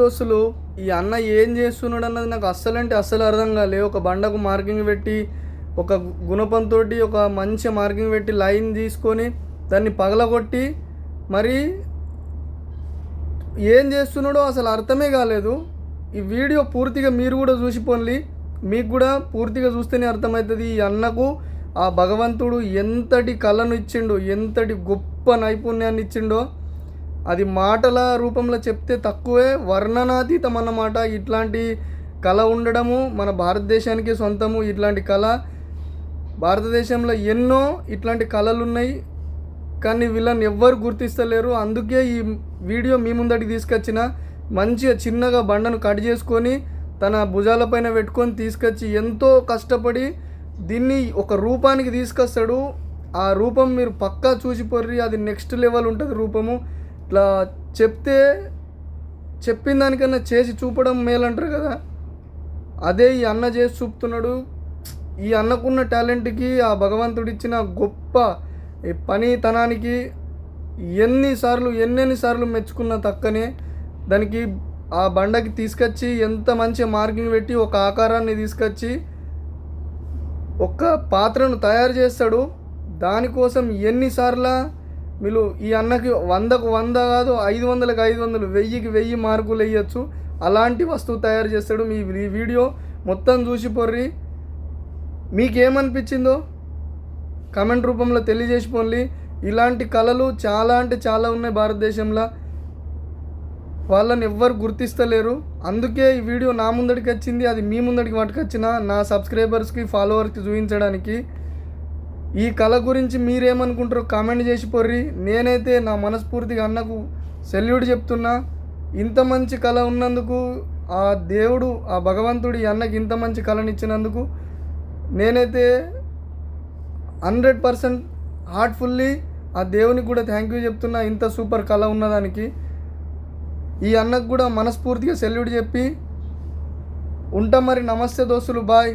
దోస్తులు ఈ అన్న ఏం చేస్తున్నాడు అన్నది నాకు అస్సలంటే అస్సలు అర్థం కాలే. ఒక బండకు మార్కింగ్ పెట్టి ఒక గుణపంతో ఒక మంచి మార్కింగ్ పెట్టి లైన్ తీసుకొని దాన్ని పగలగొట్టి మరి ఏం చేస్తున్నాడో అసలు అర్థమే కాలేదు. ఈ వీడియో పూర్తిగా మీరు కూడా చూసిపోండి మీకు కూడా పూర్తిగా చూస్తేనే అర్థమవుతుంది ఈ అన్నకు ఆ భగవంతుడు ఎంతటి కళను ఇచ్చిండో ఎంతటి గొప్ప నైపుణ్యాన్ని ఇచ్చిండో. అది మాటల రూపంలో చెప్తే తక్కువే వర్ణనాతీతం అన్నమాట ఇట్లాంటి కళ ఉండడము మన భారతదేశానికి సొంతము. ఇట్లాంటి కళ భారతదేశంలో ఎన్నో ఇట్లాంటి కళలు ఉన్నాయి కానీ వీళ్ళని ఎవ్వరు గుర్తిస్తలేరు. అందుకే ఈ వీడియో మీ ముందటికి తీసుకొచ్చిన మంచిగా చిన్నగా బండను కట్ చేసుకొని తన భుజాలపైన పెట్టుకొని తీసుకొచ్చి ఎంతో కష్టపడి దీన్ని ఒక రూపానికి తీసుకొస్తాడు. ఆ రూపం మీరు పక్కా చూసిపోర్రి అది నెక్స్ట్ లెవెల్ ఉంటుంది రూపము. ఇట్లా చెప్తే చెప్పిన దానికన్నా చేసి చూపడం మేలంటారు కదా. అదే ఈ అన్న చేసి చూపుతున్నాడు. ఈ అన్నకున్న టాలెంట్కి ఆ భగవంతుడిచ్చిన గొప్ప ఈ పనితనానికి ఎన్నిసార్లు ఎన్నెన్నిసార్లు మెచ్చుకున్న తక్కనే దానికి ఆ బండకి తీసుకొచ్చి ఎంత మంచి మార్కింగ్ పెట్టి ఒక ఆకారాన్ని తీసుకొచ్చి ఒక పాత్రను తయారు చేస్తాడు. దానికోసం ఎన్నిసార్ల వీళ్ళు ఈ అన్నకి వందకు వంద కాదు ఐదు వందలకు ఐదు వందలు వెయ్యికి వెయ్యి మార్కులు వేయచ్చు. అలాంటి వస్తువు తయారు చేస్తాడు మీ ఈ వీడియో. మొత్తం చూసి పొర్రి. మీకేమనిపించిందో? కమెంట్ రూపంలో తెలియజేసిపోండి ఇలాంటి కళలు చాలా అంటే చాలా ఉన్నాయి భారతదేశంలో. వాళ్ళని ఎవ్వరు గుర్తిస్తలేరు. అందుకే ఈ వీడియో నా ముందడికి వచ్చింది. అది మీ ముందడికి పట్టుకొచ్చిన నా సబ్స్క్రైబర్స్కి ఫాలోవర్స్కి చూపించడానికి. ఈ కళ గురించి మీరేమనుకుంటారో కామెంట్ చేసి పొర్రి. నేనైతే నా మనస్ఫూర్తిగా అన్నకు సెల్యూట్ చెప్తున్నా. ఇంత మంచి కళ ఉన్నందుకు ఆ దేవుడు ఆ భగవంతుడి అన్నకి ఇంత మంచి కళనిచ్చినందుకు నేనైతే హండ్రెడ్ పర్సెంట్ హార్ట్ఫుల్లీ ఆ దేవునికి కూడా థ్యాంక్ యూ చెప్తున్నా. ఇంత సూపర్ కళ ఉన్నదానికి. ఈ అన్నకు కూడా మనస్ఫూర్తిగా సెల్యూట్ చెప్పి ఉంటా మరి నమస్తే దోస్తులు బాయ్.